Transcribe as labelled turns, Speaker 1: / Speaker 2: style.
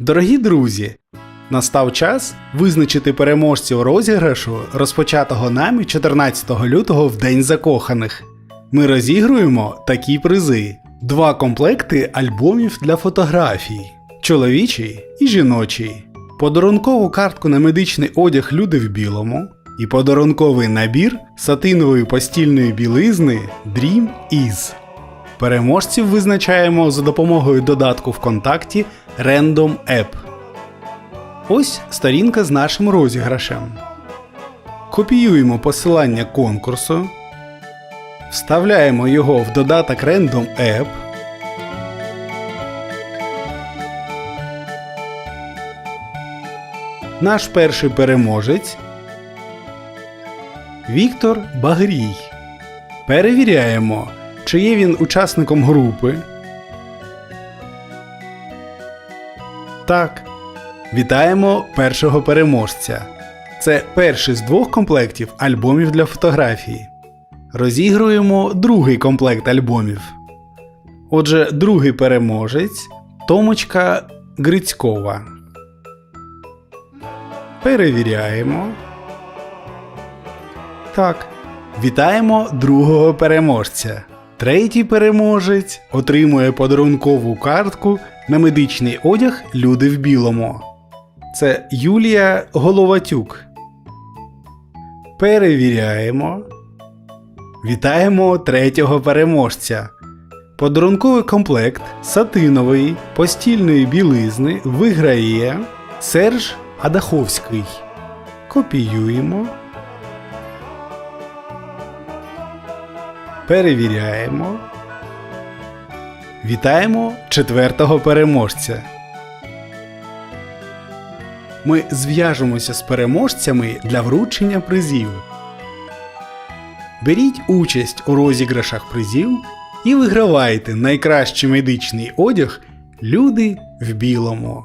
Speaker 1: Дорогі друзі, настав час визначити переможців розіграшу, розпочатого нами 14 лютого в День закоханих. Ми розігруємо такі призи: два комплекти альбомів для фотографій, чоловічий і жіночий, подарункову картку на медичний одяг Люди в білому і подарунковий набір сатинової постільної білизни Dream Is. Переможців визначаємо за допомогою додатку ВКонтакті Random App. Ось сторінка з нашим розіграшем. Копіюємо посилання конкурсу, вставляємо його в додаток Random App. Наш перший переможець Віктор Багрій. Перевіряємо, чи є він учасником групи. Так. Вітаємо першого переможця. Це перший з двох комплектів альбомів для фотографії. Розігруємо другий комплект альбомів. Отже, другий переможець Томочка Грицькова. Перевіряємо. Так. Вітаємо другого переможця. Третій переможець отримує подарункову картку на медичний одяг Люди в білому. Це Юлія Головатюк. Перевіряємо. Вітаємо третього переможця. Подарунковий комплект сатинової постільної білизни виграє Серж Адаховський. Копіюємо. Перевіряємо. Вітаємо четвертого переможця. Ми зв'яжемося з переможцями для вручення призів. Беріть участь у розіграшах призів і вигравайте найкращий медичний одяг Люди в білому.